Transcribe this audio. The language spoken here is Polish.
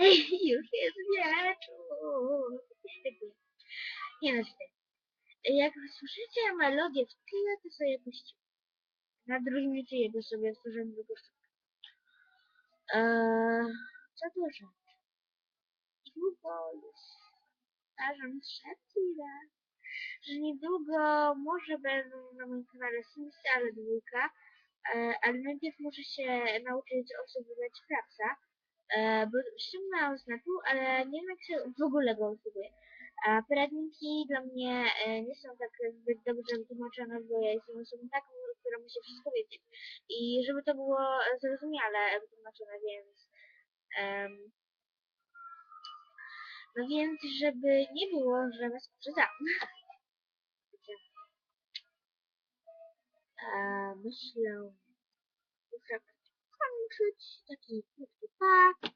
Już jest wieczór. Nie no. Jak słyszycie melodię w tle, to sobie puścił. Nadróżnicie jego sobie z urzędu sztukę. Eee, co to rzecz? Długo już starzam raz, że niedługo może będą na moim kanale Simsy, ale dwójka, e, ale najpierw muszę się nauczyć obsługiwać Frapsa, e, bo ściągnęłam z ale nie wiem jak się w ogóle go obsługuje. A poradniki dla mnie e, nie są tak zbyt dobrze wytłumaczone, bo ja jestem osobą taką, która musi wszystko wiedzieć. I żeby to było zrozumiale wytłumaczone, więc no więc, żeby nie było, że was sprzedam. Myślę, że 吃鸡的皮肤图吧。